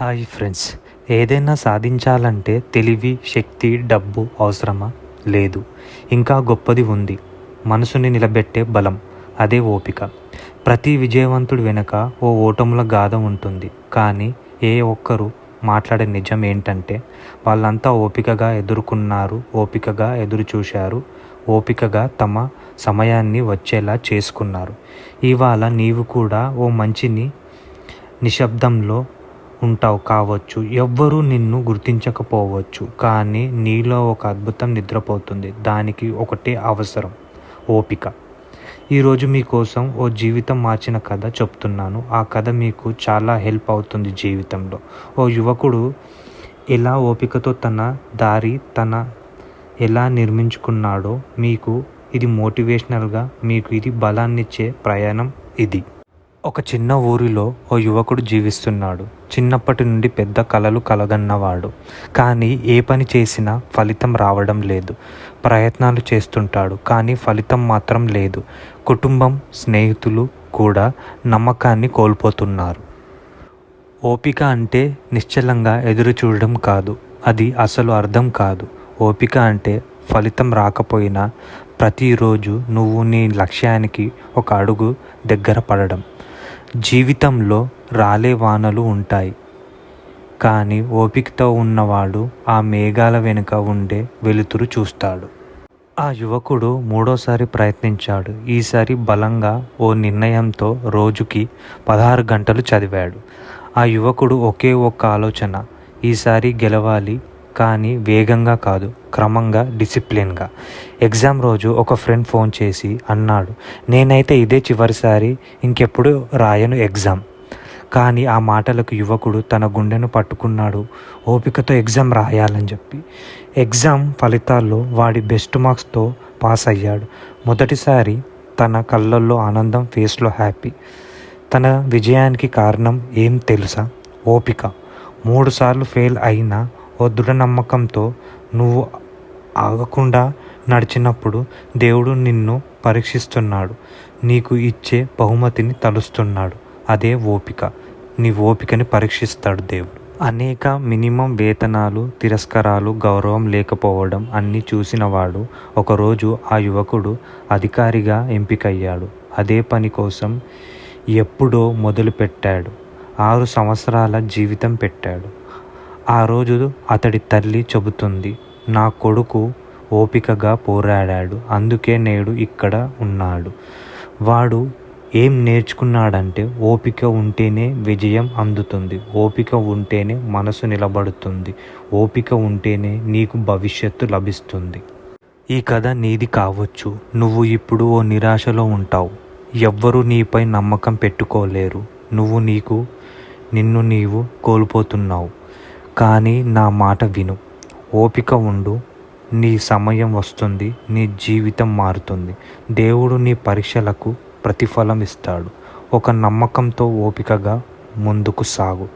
Hi friends ఏదైనా సాధించాలంటే తెలివి శక్తి డబ్బు అవసరమా? లేదు. ఇంకా గొప్పది ఉంది. మనసుని నిలబెట్టే బలం అదే ఓపిక. ప్రతి విజయవంతుడు వెనుక ఓ ఓటముల గాథ ఉంటుంది. కానీ ఏ ఒక్కరు మాట్లాడే నిజం ఏంటంటే వాళ్ళంతా ఓపికగా ఎదుర్కొన్నారు ఓపికగా ఎదురు చూశారు ఓపికగా తమ సమయాన్ని వచ్చేలా చేసుకున్నారు. ఇవాళ నీవు కూడా ఓ మంచిని నిశ్శబ్దంలో ఉంటావు కావచ్చు. ఎవ్వరూ నిన్ను గుర్తించకపోవచ్చు. కానీ నీలో ఒక అద్భుతం నిద్రపోతుంది. దానికి ఒకటే అవసరం. ఓపిక. ఈరోజు మీకోసం ఓ జీవితం మార్చిన కథ చెప్తున్నాను. ఆ కథ మీకు చాలా హెల్ప్ అవుతుంది జీవితంలో. ఓ యువకుడు ఎలా ఓపికతో తన దారి తన ఎలా నిర్మించుకున్నాడో మీకు ఇది మోటివేషనల్గా మీకు ఇది బలాన్నిచ్చే ప్రయాణం ఇది. ఒక చిన్న ఊరిలో ఓ యువకుడు జీవిస్తున్నాడు. చిన్నప్పటి నుండి పెద్ద కలలు కలగన్నవాడు. కానీ ఏ పని చేసినా ఫలితం రావడం లేదు. ప్రయత్నాలు చేస్తుంటాడు కానీ ఫలితం మాత్రం లేదు. కుటుంబం స్నేహితులు కూడా నమ్మకాన్ని కోల్పోతున్నారు. ఓపిక అంటే నిశ్చలంగా ఎదురు చూడడం కాదు. అది అసలు అర్థం కాదు. ఓపిక అంటే ఫలితం రాకపోయినా ప్రతిరోజు నువ్వు నీ లక్ష్యానికి ఒక అడుగు దగ్గర పడడం. జీవితంలో రాలే వానలు ఉంటాయి. కానీ ఓపికతో ఉన్నవాడు ఆ మేఘాల వెనుక ఉండే వెలుతురు చూస్తాడు. ఆ యువకుడు మూడోసారి ప్రయత్నించాడు. ఈసారి బలంగా ఓ నిర్ణయంతో రోజుకి పదహారు గంటలు చదివాడు. ఆ యువకుడు ఒకే ఒక్క ఆలోచన ఈసారి గెలవాలి కానీ వేగంగా కాదు క్రమంగా డిసిప్లిన్గా. ఎగ్జామ్ రోజు ఒక ఫ్రెండ్ ఫోన్ చేసి అన్నాడు నేనైతే ఇదే చివరిసారి ఇంకెప్పుడు రాయను ఎగ్జామ్. కానీ ఆ మాటలకు యువకుడు తన గుండెను పట్టుకున్నాడు ఓపికతో ఎగ్జామ్ రాయాలని చెప్పి. ఎగ్జామ్ ఫలితాల్లో వాడి బెస్ట్ మార్క్స్తో పాస్ అయ్యాడు. మొదటిసారి తన కళ్ళల్లో ఆనందం ఫేస్లో హ్యాపీ. తన విజయానికి కారణం ఏం తెలుసా? ఓపిక. మూడుసార్లు ఫెయిల్ అయినా ఓ దృఢ నమ్మకంతో నువ్వు ఆగకుండా నడిచినప్పుడు దేవుడు నిన్ను పరీక్షిస్తున్నాడు. నీకు ఇచ్చే బహుమతిని తలుస్తున్నాడు. అదే ఓపిక. నీ ఓపికని పరీక్షిస్తాడు దేవుడు. అనేక మినిమం వేతనాలు తిరస్కారాలు గౌరవం లేకపోవడం అన్నీ చూసినవాడు ఒకరోజు ఆ యువకుడు అధికారిగా ఎంపికయ్యాడు. అదే పని కోసం ఎప్పుడో మొదలుపెట్టాడు. ఆరు సంవత్సరాల జీవితం పెట్టాడు. ఆ రోజు అతడి తల్లి చెబుతుంది నా కొడుకు ఓపికగా పోరాడాడు అందుకే నేడు ఇక్కడ ఉన్నాడు. వాడు ఏం నేర్చుకున్నాడంటే ఓపిక ఉంటేనే విజయం అందుతుంది ఓపిక ఉంటేనే మనసు నిలబడుతుంది ఓపిక ఉంటేనే నీకు భవిష్యత్తు లభిస్తుంది. ఈ కథ నీది కావచ్చు నువ్వు ఇప్పుడు ఓ నిరాశలో ఉంటావు. ఎవ్వరూ నీపై నమ్మకం పెట్టుకోలేరు నువ్వు నీకు నిన్ను నీవు కోల్పోతున్నావు. కానీ నా మాట విను. ఓపిక ఉండు. నీ సమయం వస్తుంది. నీ జీవితం మారుతుంది. దేవుడు నీ పరీక్షలకు ప్రతిఫలం ఇస్తాడు ఒక నమ్మకంతో ఓపికగా ముందుకు సాగు.